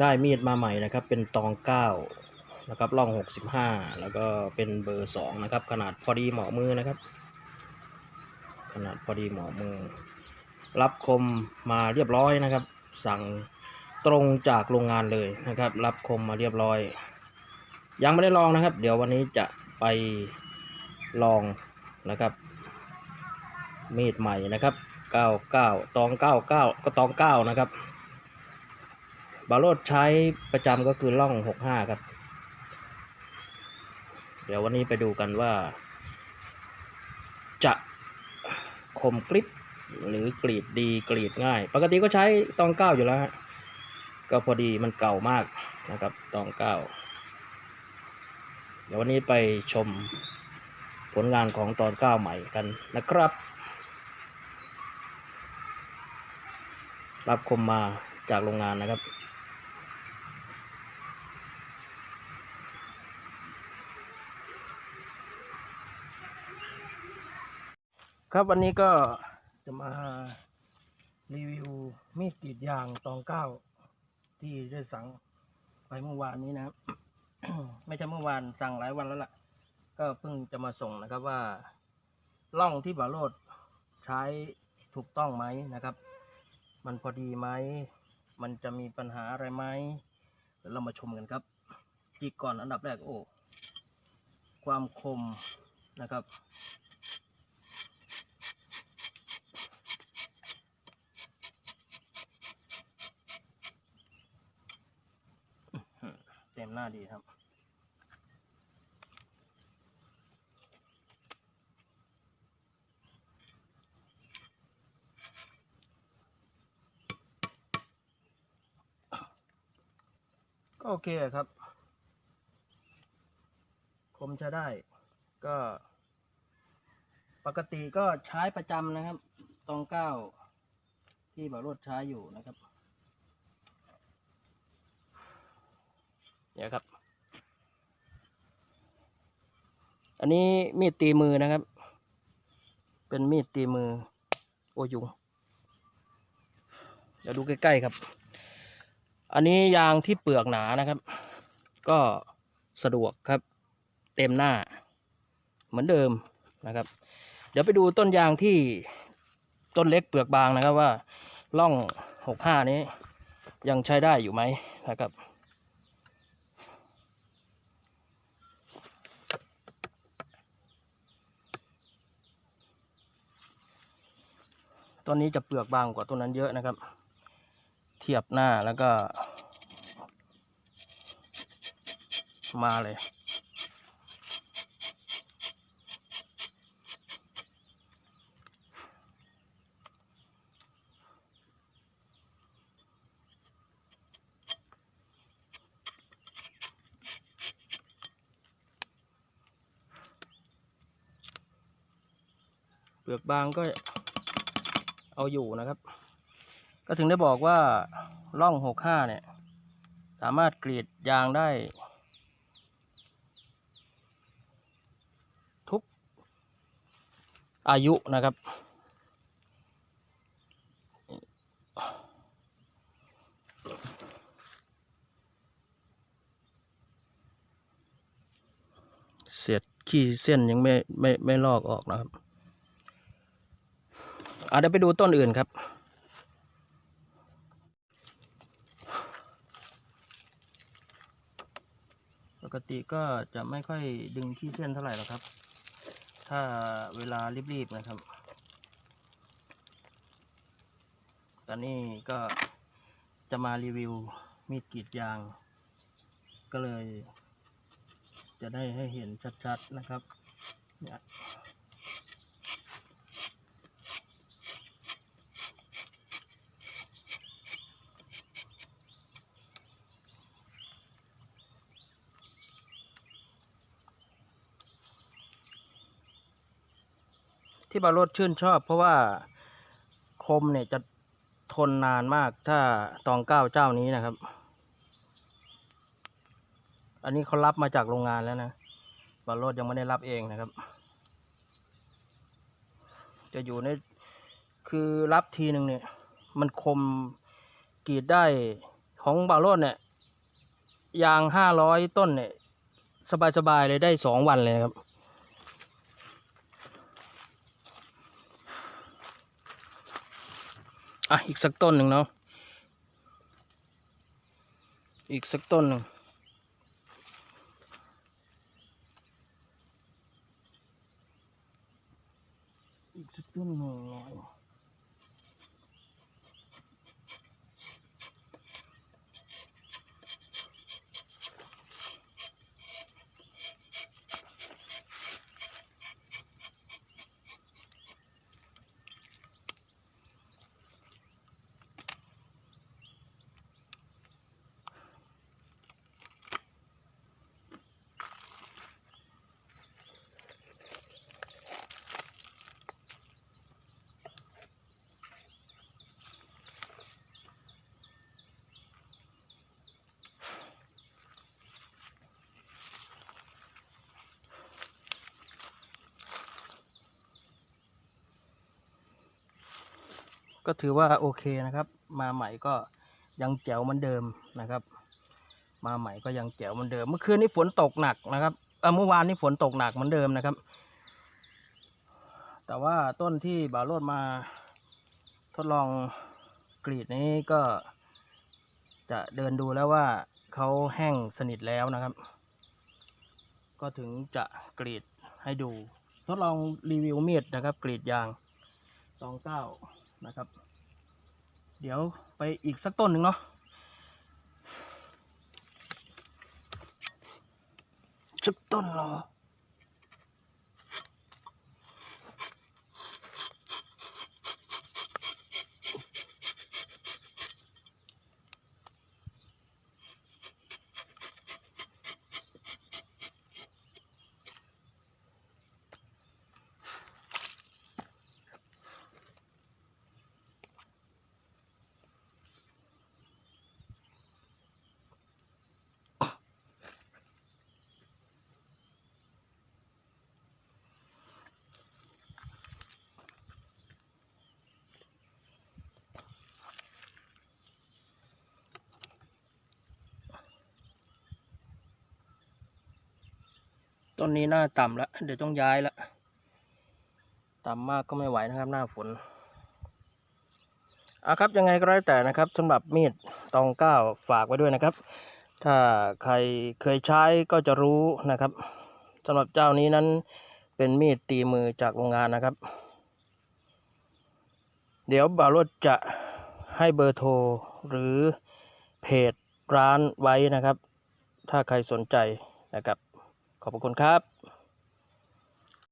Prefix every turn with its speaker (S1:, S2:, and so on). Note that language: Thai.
S1: ได้มีดมาใหม่นะครับ เป็นตองเก้านะครับร่องหกสิบห้าแล้วก็เป็นเบอร์สองนะครับ ขนาดพอดีเหมาะมือนะครับ ขนาดพอดีเหมาะมือ รับคมมาเรียบร้อยนะครับ สั่งตรงจากโรงงานเลยนะครับ รับคมมาเรียบร้อย ยังไม่ได้ลองนะครับ เดี๋ยววันนี้จะไปลองนะครับ มีดใหม่นะครับ 99ตอง99ก็ตอง9นะครับ บาโรดใช้ประจำก็คือล่อง 65 ครับ เดี๋ยววันนี้ไปดูกันว่า จะคมกริบหรือกรีดดีกรีดง่าย ปกติก็ใช้ตอง9อยู่แล้วฮะก็พอดีมันเก่ามากนะครับตอง9เดี๋ยววันนี้ไปชมผลงานของตอน9ใหม่กันนะครับ รับคมมาจากโรงงานนะครับ ครับวันนี้ก็จะมารีวิวมีดกรีดยางตองเก้าที่ได้สั่งไปเมื่อวานนี้นะครับ ไม่ใช่เมื่อวานสั่งหลายวันแล้วล่ะ ก็เพิ่งจะมาส่งนะครับว่าล่องที่บาโรดใช้ถูกต้องไหมนะครับ มันพอดีไหม มันจะมีปัญหาอะไรไหมเดี๋ยวเรามาชมกันครับที่ก่อนอันดับแรกโอ้ความคมนะครับ หน้าดีครับก็โอเคครับคมจะได้ก็ ปกติก็ใช้ประจำนะครับ ตองเก้าที่บารถใช้อยู่นะครับ เนี่ยครับ อันนี้มีดตีมือนะครับ เป็นมีดตีมือ โอยุงเดี๋ยวดูใกล้ๆครับ อันนี้ยางที่เปลือกหนานะครับ ก็สะดวกครับ เต็มหน้า เหมือนเดิมนะครับ เดี๋ยวไปดูต้นยางที่ต้นเล็กเปลือกบางนะครับว่าล่องหกห้านี้ยังใช้ได้อยู่ไหมนะครับ ต้นนี้จะเปลือกบางกว่าต้นนั้นเยอะนะครับ เทียบหน้าแล้วก็ มาเลย เปลือกบางก็ เอาอยู่นะครับ ก็ถึงได้บอกว่าร่องหกห้าเนี่ย สามารถกรีดยางได้ ทุกอายุนะครับ เสียดขี้เส้นยังไม่ไม่ไม่ลอกออกนะครับ เอะเดี๋ยวไปดูต้นอื่นครับ ปกติก็จะไม่ค่อยดึงขี้เส้นเท่าไหร่หรอกครับ ถ้าเวลารีบๆนะครับ ตอนนี้ก็จะมารีวิวมีดกรีดยาง ก็เลย จะได้ให้เห็นชัดๆนะครับเนี่ย ที่บารถชื่นชอบ เพราะว่าคมเนี่ยจะทนนานมากถ้าตองเก้าเจ้านี้นะครับ อันนี้เขารับมาจากโรงงานแล้วนะบารถยังไม่ได้รับเองนะครับ จะอยู่ในคือรับทีหนึ่งเนี่ย มันคมกรีดได้ของบารถเนี่ย ยางห้าร้อยต้นเนี่ย สบายๆเลยได้สองวันเลยครับ อะอีกสักต้นหนึ่งเนาะอีกสักต้นหนึ่งอีกสักต้นหนึ่ง ก็ถือว่าโอเคนะครับ มาใหม่ก็ยังแจ๋วเหมือนเดิมนะครับ มาใหม่ก็ยังแจ๋วเหมือนเดิม เมื่อคืนนี้ฝนตกหนักนะครับเออเมื่อวานนี้ฝนตกหนักเหมือนเดิมนะครับ แต่ว่าต้นที่บ่าวโรดมาทดลองกรีดนี้ก็จะเดินดูแล้วว่าเขาแห้งสนิทแล้วนะครับ ก็ถึงจะกรีดให้ดู ทดลองรีวิวมีดนะครับ กรีดยางสองเก้า นะครับ เดี๋ยวไปอีกสักต้นหนึ่งเนาะสักต้นเนาะ ต้นนี้หน้าต่ำแล้วเดี๋ยวต้องย้ายแล้วต่ำมากก็ไม่ไหวนะครับหน้าฝนเอาครับยังไงก็แล้วแต่นะครับสำหรับมีดตองก้าฝากไว้ด้วยนะครับ ถ้าใครเคยใช้ก็จะรู้นะครับสำหรับเจ้านี้นั้นเป็นมีดตีมือจากโรงงานนะครับ เดี๋ยวบ่าวรถจะให้เบอร์โทรหรือเพจร้านไว้นะครับ ถ้าใครสนใจนะครับ ขอบคุณครับ